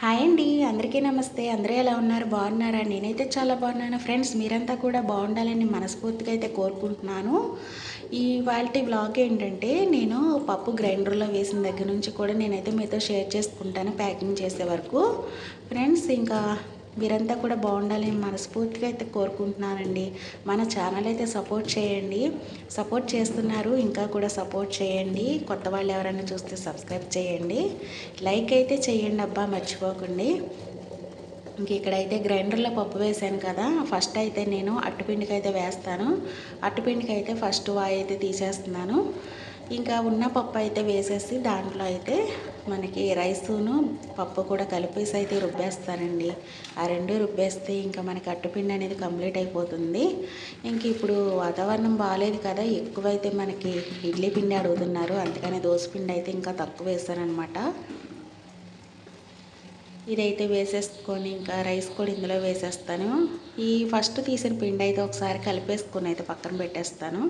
Hi అండి అందరికీ నమస్తే. అందరూ ఎలా ఉన్నారు? బాగున్నారా? నేనైతే చాలా బాగున్నాను. ఫ్రెండ్స్ మీరంతా కూడా బాగుండాలని మనస్ఫూర్తిగా అయితే కోరుకుంటున్నాను. ఈ వాళ్ళ బ్లాగ్ ఏంటంటే నేను పప్పు గ్రైండర్లో వేసిన దగ్గర నుంచి కూడా నేనైతే మీతో షేర్ చేసుకుంటాను ప్యాకింగ్ చేసే వరకు. ఫ్రెండ్స్ ఇంకా మీరంతా కూడా బాగుండాలని మనస్ఫూర్తిగా అయితే కోరుకుంటున్నానండి. మన ఛానల్ అయితే సపోర్ట్ చేయండి. సపోర్ట్ చేస్తున్నారు ఇంకా కూడా సపోర్ట్ చేయండి. కొత్త వాళ్ళు ఎవరైనా చూస్తే సబ్స్క్రైబ్ చేయండి. లైక్ అయితే చేయండి అబ్బా మర్చిపోకండి. ఇంక ఇక్కడైతే గ్రైండర్లో పప్పు వేసాను కదా ఫస్ట్ అయితే నేను అట్టుపిండికి అయితే వేస్తాను. అట్టుపిండికి అయితే ఫస్ట్ వాయి అయితే తీసేస్తున్నాను. ఇంకా ఉన్న పప్పు అయితే వేసేసి దాంట్లో అయితే మనకి రైసును పప్పు కూడా కలిపేసి అయితే రుబ్బేస్తానండి. ఆ రెండు రుబ్బేస్తే ఇంకా మనకి అట్టుపిండి అనేది కంప్లీట్ అయిపోతుంది. ఇంక ఇప్పుడు వాతావరణం బాగాలేదు కదా ఎక్కువైతే మనకి ఇడ్లీ పిండి అడుగుతున్నారు. అందుకని పిండి అయితే ఇంకా తక్కువ వేస్తానమాట ఇదైతే వేసేసుకొని ఇంకా రైస్ కూడా ఇందులో వేసేస్తాను. ఈ ఫస్ట్ తీసిన పిండి అయితే ఒకసారి కలిపేసుకొని అయితే పక్కన పెట్టేస్తాను.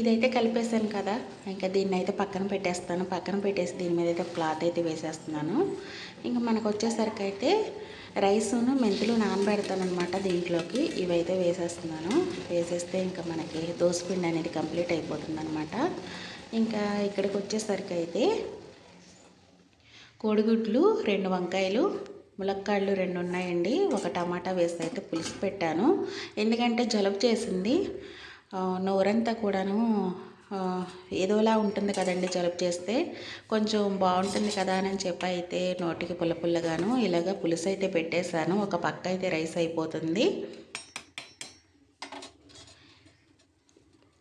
ఇదైతే కలిపేసాను కదా. ఇంకా దీన్ని అయితే పక్కన పెట్టేస్తాను. పక్కన పెట్టేసి దీని మీద అయితే క్లాత్ అయితే వేసేస్తున్నాను. ఇంకా మనకు వచ్చేసరికి అయితే రైసును మెంతులు నానబెడతాను అనమాట దీంట్లోకి. ఇవైతే వేసేస్తున్నాను. వేసేస్తే ఇంకా మనకి దోసపిండి అనేది కంప్లీట్ అయిపోతుంది అనమాట ఇంకా ఇక్కడికి వచ్చేసరికి అయితే కోడిగుడ్లు రెండు వంకాయలు ములక్కాళ్ళు రెండు ఉన్నాయండి. ఒక టమాటా వేసి అయితే పులుసు పెట్టాను. ఎందుకంటే జలుబు చేసింది. నోరంతా కూడాను ఏదోలా ఉంటుంది కదండి జలుబు చేస్తే. కొంచెం బాగుంటుంది కదా అని చెప్పి అయితే నోటికి పుల్ల పుల్లగాను ఇలాగ పులుసు అయితే పెట్టేశాను. ఒక పక్క అయితే రైస్ అయిపోతుంది.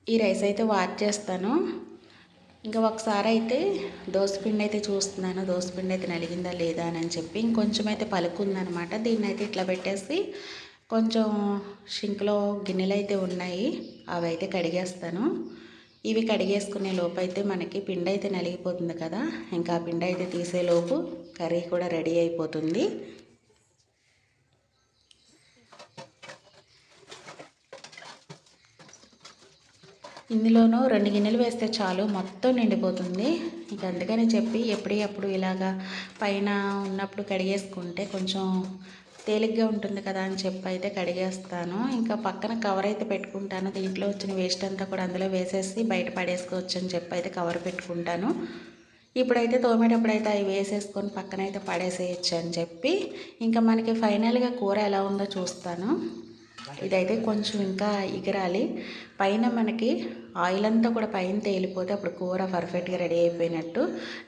ఈ రైస్ అయితే వాచ్ చేస్తాను. ఇంకా ఒకసారి అయితే దోసపిండి అయితే చూస్తున్నాను. దోసపిండి అయితే నలిగిందా లేదా అని చెప్పి ఇంకొంచెం అయితే పలుకుందనమాట. దీన్ని అయితే ఇట్లా పెట్టేసి కొంచెం షింక్లో గిన్నెలు అయితే ఉన్నాయి. అవి అయితే కడిగేస్తాను. ఇవి కడిగేసుకునే లోపు అయితే మనకి పిండి అయితే నలిగిపోతుంది కదా. ఇంకా పిండి అయితే తీసేలోపు కర్రీ కూడా రెడీ అయిపోతుంది. ఇందులోనూ రెండు గిన్నెలు వేస్తే చాలు మొత్తం నిండిపోతుంది. ఇక అందుకని చెప్పి ఎప్పుడప్పుడు ఇలాగా పైన ఉన్నప్పుడు కడిగేసుకుంటే కొంచెం తేలిగ్గా ఉంటుంది కదా అని చెప్పి అయితే కడిగేస్తాను. ఇంకా పక్కన కవర్ అయితే పెట్టుకుంటాను. దీంట్లో వచ్చిన వేస్ట్ అంతా కూడా అందులో వేసేసి బయట పడేసుకోవచ్చు అని చెప్పి అయితే కవర్ పెట్టుకుంటాను. ఇప్పుడైతే తోమేటప్పుడు అయితే అవి వేసేసుకొని పక్కన అయితే పడేసేయచ్చు అని చెప్పి ఇంకా మనకి ఫైనల్గా కూర ఎలా ఉందో చూస్తాను. ఇదైతే కొంచెం ఇంకా ఎగరాలి పైన మనకి ఆయిల్ అంతా కూడా పైన తేలిపోతే అప్పుడు కూర పర్ఫెక్ట్గా రెడీ అయిపోయినట్టు.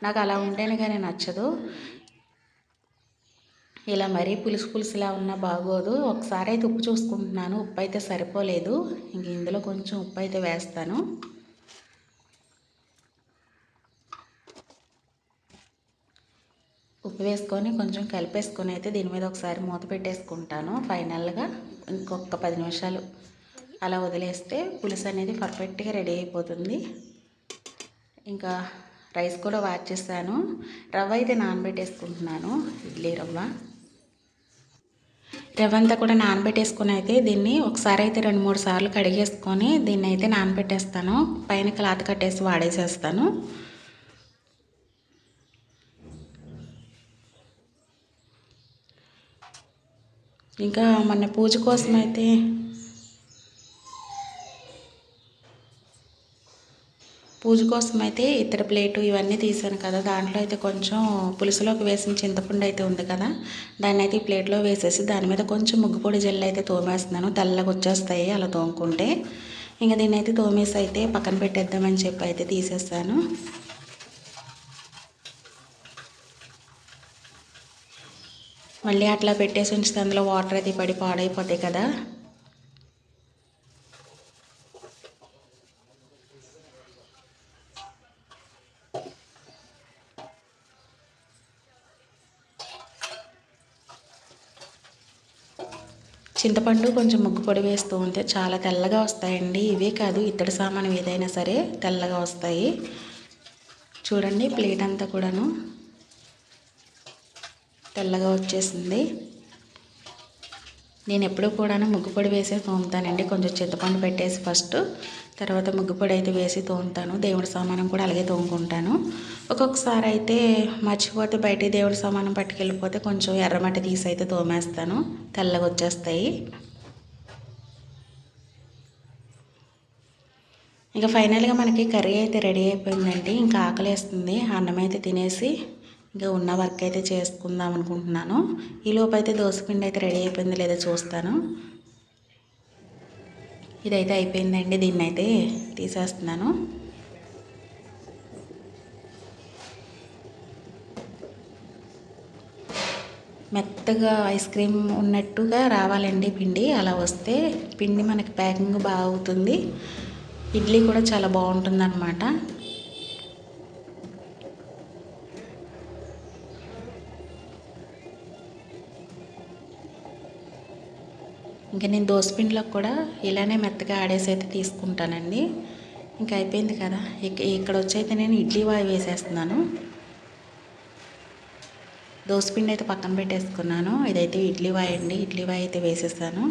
నాకు అలా ఉంటేనే కానీ నచ్చదు. ఇలా మరీ పులుసు పులుసులా ఉన్నా బాగోదు. ఒకసారి అయితే ఉప్పు చూసుకుంటున్నాను. ఉప్పు అయితే సరిపోలేదు. ఇంక ఇందులో కొంచెం ఉప్పు అయితే వేస్తాను. ఉప్పు వేసుకొని కొంచెం కలిపేసుకొని అయితే దీని మీద ఒకసారి మూత పెట్టేసుకుంటాను. ఫైనల్గా ఇంకొక పది నిమిషాలు అలా వదిలేస్తే పులుసు అనేది పర్ఫెక్ట్గా రెడీ అయిపోతుంది. ఇంకా రైస్ కూడా వాచ్ చేస్తాను రవ్వ అయితే నానబెట్టేసుకుంటున్నాను. ఇడ్లీ రవ్వ. రవ్వంతా కూడా నానబెట్టేసుకుని అయితే దీన్ని ఒకసారి అయితే రెండు మూడు సార్లు కడిగేసుకొని దీన్ని అయితే నానబెట్టేస్తాను. పైన క్లాత్ కట్టేసి వాడేసేస్తాను. ఇంకా మొన్న పూజ కోసం అయితే పూజ కోసం అయితే ఇతర ప్లేటు ఇవన్నీ తీసాను కదా. దాంట్లో అయితే కొంచెం పులుసులోకి వేసిన చింతపండు అయితే ఉంది కదా. దాన్ని అయితే ఈ ప్లేట్లో వేసేసి దాని మీద కొంచెం ముగ్గుపొడి జెల్ అయితే తోమేస్తున్నాను. తెల్లగా వచ్చేస్తాయి అలా తోముకుంటే. ఇంకా దీన్ని అయితే తోమేసి అయితే పక్కన పెట్టేద్దామని చెప్పి అయితే తీసేస్తాను మళ్ళీ అట్లా పెట్టేసి ఉంచితే అందులో వాటర్ అయితే పడి పాడైపోతాయి కదా. చింతపండు కొంచెం ముగ్గు పొడి వేస్తూ ఉంటే చాలా తెల్లగా వస్తాయండి. ఇవే కాదు ఇత్తడి సామాను ఏదైనా సరే తెల్లగా వస్తాయి. చూడండి ప్లేట్ అంతా కూడాను తెల్లగా వచ్చేసింది. నేను ఎప్పుడు కూడా ముగ్గుపొడి వేసి తోముతానండి. కొంచెం చింతపండు పెట్టేసి ఫస్ట్ తర్వాత ముగ్గుపొడి అయితే వేసి తోముతాను. దేవుడి సామానం కూడా అలాగే తోముకుంటాను. ఒక్కొక్కసారి అయితే మర్చిపోతే బయట దేవుడి సామానం పట్టుకెళ్ళిపోతే కొంచెం ఎర్రమట్టి తీసి అయితే తోమేస్తాను. తెల్లగా వచ్చేస్తాయి. ఇంకా ఫైనల్గా మనకి కర్రీ అయితే రెడీ అయిపోయిందండి. ఇంకా ఆకలి వేస్తుంది అన్నం అయితే తినేసి ఇంకా ఉన్న వర్క్ అయితే చేసుకుందాం అనుకుంటున్నాను. ఈ లోపు అయితే దోశపిండి అయితే రెడీ అయిపోయింది లేదా చూస్తాను. ఇదైతే అయిపోయిందండి దీన్ని అయితే తీసేస్తున్నాను. మెత్తగా ఐస్ క్రీమ్ ఉన్నట్టుగా రావాలండి పిండి. అలా వస్తే పిండి మనకి ప్యాకింగ్ బాగా అవుతుంది ఇడ్లీ కూడా చాలా బాగుంటుంది ఇంకా నేను దోసపిండిలోకి కూడా ఇలానే మెత్తగా ఆడేసి అయితే తీసుకుంటానండి. ఇంకా అయిపోయింది కదా. ఇక్కడ వచ్చి అయితే నేను ఇడ్లీ వాయి వేసేస్తున్నాను. దోసపిండి అయితే పక్కన పెట్టేసుకున్నాను. ఇదైతే ఇడ్లీ వాయి అండి. ఇడ్లీ వాయి అయితే వేసేసాను.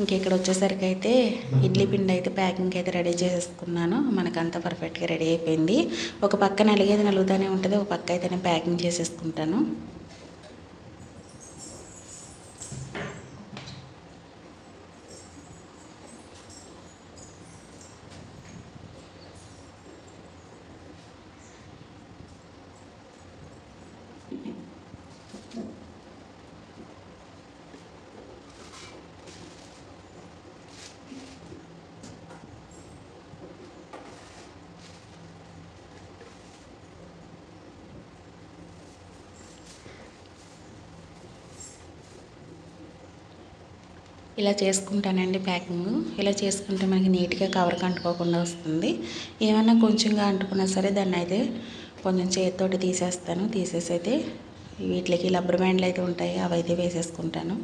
ఇంకెక్కడ వచ్చేసరికి అయితే ఇడ్లీ పిండి అయితే ప్యాకింగ్ అయితే రెడీ చేసేసుకున్నాను. మనకంతా పర్ఫెక్ట్గా రెడీ అయిపోయింది. ఒక పక్క అలిగేది నలుగుతూనే ఉంటుంది. ఒక పక్క అయితే నేను ప్యాకింగ్ చేసేసుకుంటాను. ఇలా చేసుకుంటానండి ప్యాకింగ్. ఇలా చేసుకుంటే మనకి నీట్గా కవర్కి అంటుకోకుండా వస్తుంది. ఏమైనా కొంచెంగా అంటుకున్నా సరే దాన్ని అయితే కొంచెం చేతితోటి తీసేస్తాను. తీసేసి అయితే వీటికి రబ్బర్ బ్యాండ్లు అయితే ఉంటాయి. అవి అయితే వేసేసుకుంటాను.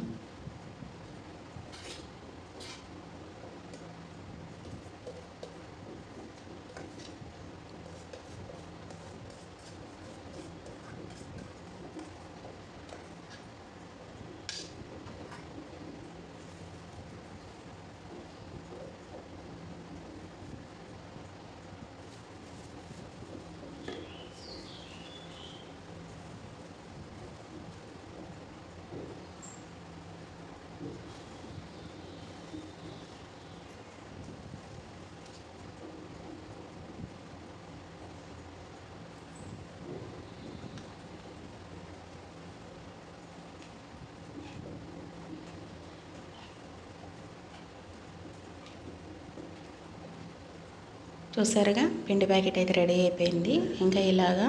చూసారుగా? పిండి ప్యాకెట్ అయితే రెడీ అయిపోయింది. ఇంకా ఇలాగా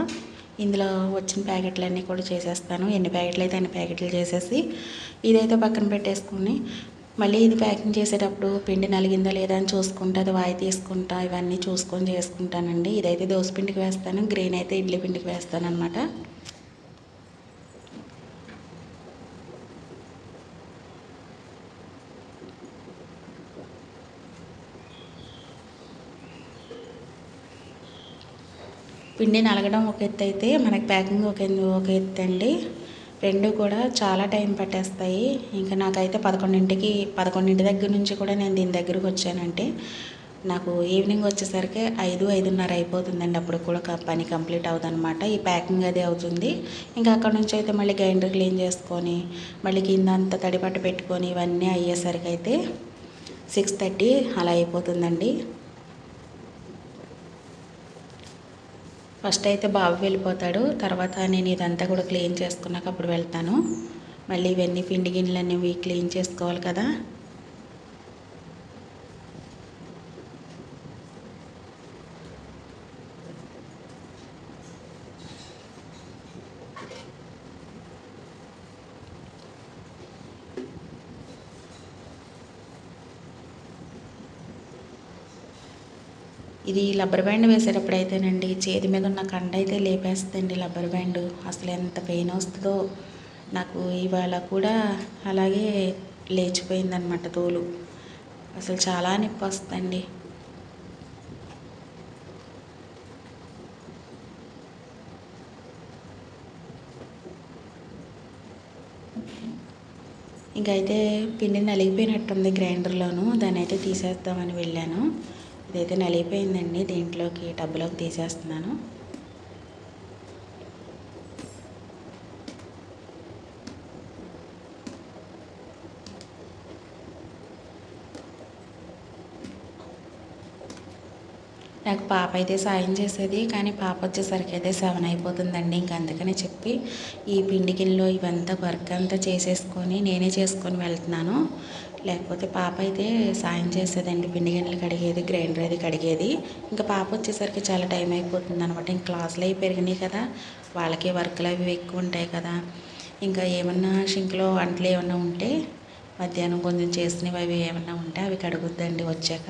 ఇందులో వచ్చిన ప్యాకెట్లన్నీ కూడా చేసేస్తాను. ఎన్ని ప్యాకెట్లు అయితే అన్ని ప్యాకెట్లు చేసేసి ఇదైతే పక్కన పెట్టేసుకుని మళ్ళీ ఇది ప్యాకింగ్ చేసేటప్పుడు పిండి నలిగిందా లేదా అని చూసుకుంటా అది వాయి తీసుకుంటా ఇవన్నీ చూసుకొని చేసుకుంటానండి. ఇదైతే దోశ పిండికి వేస్తాను. గ్రీన్ అయితే ఇడ్లీ పిండికి వేస్తాను అనమాట పిండి నలగడం ఒక ఎత్తు అయితే మనకి ప్యాకింగ్ ఒక ఒక ఎత్తు అండి. రెండు కూడా చాలా టైం పట్టేస్తాయి. ఇంకా నాకైతే పదకొండింటికి పదకొండింటి దగ్గర నుంచి కూడా నేను దీని దగ్గరకు వచ్చానంటే నాకు ఈవినింగ్ వచ్చేసరికి ఐదు ఐదున్నర అయిపోతుందండి. అప్పుడు కూడా పని కంప్లీట్ అవుతుందన్నమాట ఈ ప్యాకింగ్ అది అవుతుంది. ఇంకా అక్కడ నుంచి అయితే మళ్ళీ గ్రైండర్ క్లీన్ చేసుకొని మళ్ళీ కింద అంతా తడిపట్టు పెట్టుకొని ఇవన్నీ అయ్యేసరికి అయితే సిక్స్ థర్టీ అలా అయిపోతుందండి. ఫస్ట్ అయితే బాబు వెళ్ళిపోతాడు. తర్వాత నేను ఇదంతా కూడా క్లీన్ చేసుకున్నాక అప్పుడు వెళ్తాను. మళ్ళీ ఇవన్నీ పిండి గిన్నెలన్నీ క్లీన్ చేసుకోవాలి కదా. ఇది రబ్బర్ బ్యాండ్ వేసేటప్పుడు అయితేనండి చేతి మీద ఉన్న కండ అయితే లేపేస్తుందండి రబ్బర్ బ్యాండ్. అసలు ఎంత పెయిన్ వస్తుందో నాకు ఇవాళ కూడా అలాగే లేచిపోయిందనమాట తోలు. అసలు చాలా నొప్పి వస్తుందండి. ఇంకైతే పిండి నలిగిపోయినట్టుంది గ్రైండర్లోను దాన్ని అయితే తీసేద్దామని వెళ్ళాను. ఇదైతే నలిగిపోయిందండి. దీంట్లోకి టబ్బులోకి తీసేస్తున్నాను. నాకు పాప అయితే సాయం చేసేది కానీ పాప వచ్చేసరికి అయితే సెవెన్ అయిపోతుందండి. ఇంక అందుకని చెప్పి ఈ పిండి గిన్నెలో ఇవంతా వర్క్ అంతా చేసేసుకొని నేనే చేసుకొని వెళ్తున్నాను. లేకపోతే పాప అయితే సాయం చేసేదండి. పిండి గిన్నెలు కడిగేది గ్రైండర్ అది కడిగేది. ఇంకా పాప వచ్చేసరికి చాలా టైం అయిపోతుంది అనమాట ఇంక క్లాసులు అవి పెరిగినాయి కదా. వాళ్ళకి వర్క్లు అవి ఎక్కువ ఉంటాయి కదా. ఇంకా ఏమన్నా షింక్లో వంటలు ఏమన్నా ఉంటే మధ్యాహ్నం కొంచెం చేసినవి అవి ఏమన్నా ఉంటే అవి కడుగుద్దండి వచ్చాక.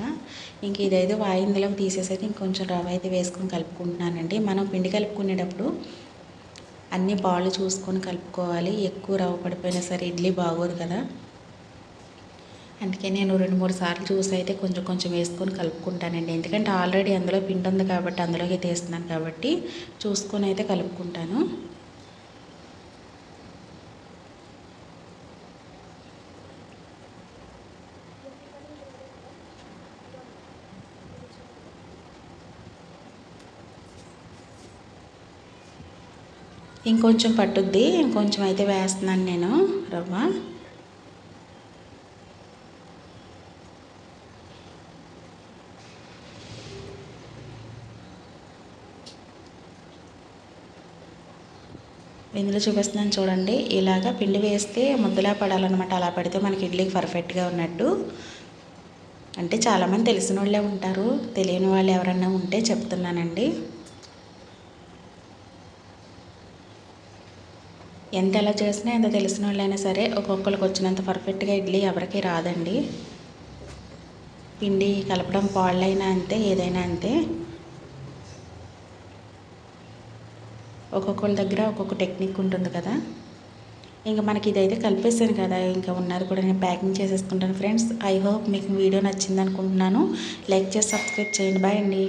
ఇంక ఇదైతే వాయిందులోకి తీసేసరికి ఇంకొంచెం రవ్వ అయితే వేసుకొని కలుపుకుంటున్నానండి. మనం పిండి కలుపుకునేటప్పుడు అన్ని బాళ్ళు చూసుకొని కలుపుకోవాలి. ఎక్కువ రవ్వ పడిపోయినా సరే ఇడ్లీ బాగోదు కదా. అందుకే నేను రెండు మూడు సార్లు చూసి అయితే కొంచెం కొంచెం వేసుకొని కలుపుకుంటానండి. ఎందుకంటే ఆల్రెడీ అందులో పిండి ఉంది కాబట్టి అందులోకి తీస్తున్నాను కాబట్టి చూసుకొని అయితే కలుపుకుంటాను. ఇంకొంచెం పట్టుద్ది ఇంకొంచెం అయితే వేస్తున్నాను నేను రవ్వ. ఇందులో చూపిస్తున్నాను చూడండి. ఇలాగ పిండి వేస్తే ముద్దలా పడాలన్నమాట. అలా పడితే మనకి ఇడ్లీకి పర్ఫెక్ట్గా ఉన్నట్టు. అంటే చాలామంది తెలిసిన వాళ్ళే ఉంటారు. తెలియని వాళ్ళు ఎవరన్నా ఉంటే చెప్తున్నానండి. ఎంత ఎలా చేసినా ఎంత తెలిసిన వాళ్ళైనా సరే ఒక్కొక్కరికి వచ్చినంత పర్ఫెక్ట్గా ఇడ్లీ ఎవరికి రాదండి. పిండి కలపడం పాళ్ళైనా అంతే ఏదైనా అంతే. ఒక్కొక్కళ్ళ దగ్గర ఒక్కొక్క టెక్నిక్ ఉంటుంది కదా. ఇంకా మనకి ఇదైతే కలిపేసాను కదా ఇంకా ఉన్నది కూడా నేను ప్యాకింగ్ చేసేసుకుంటాను. ఫ్రెండ్స్ ఐ హోప్ మీకు వీడియో నచ్చింది అనుకుంటున్నాను లైక్ చేసి సబ్స్క్రైబ్ చేయండి. బాయ్ అండి.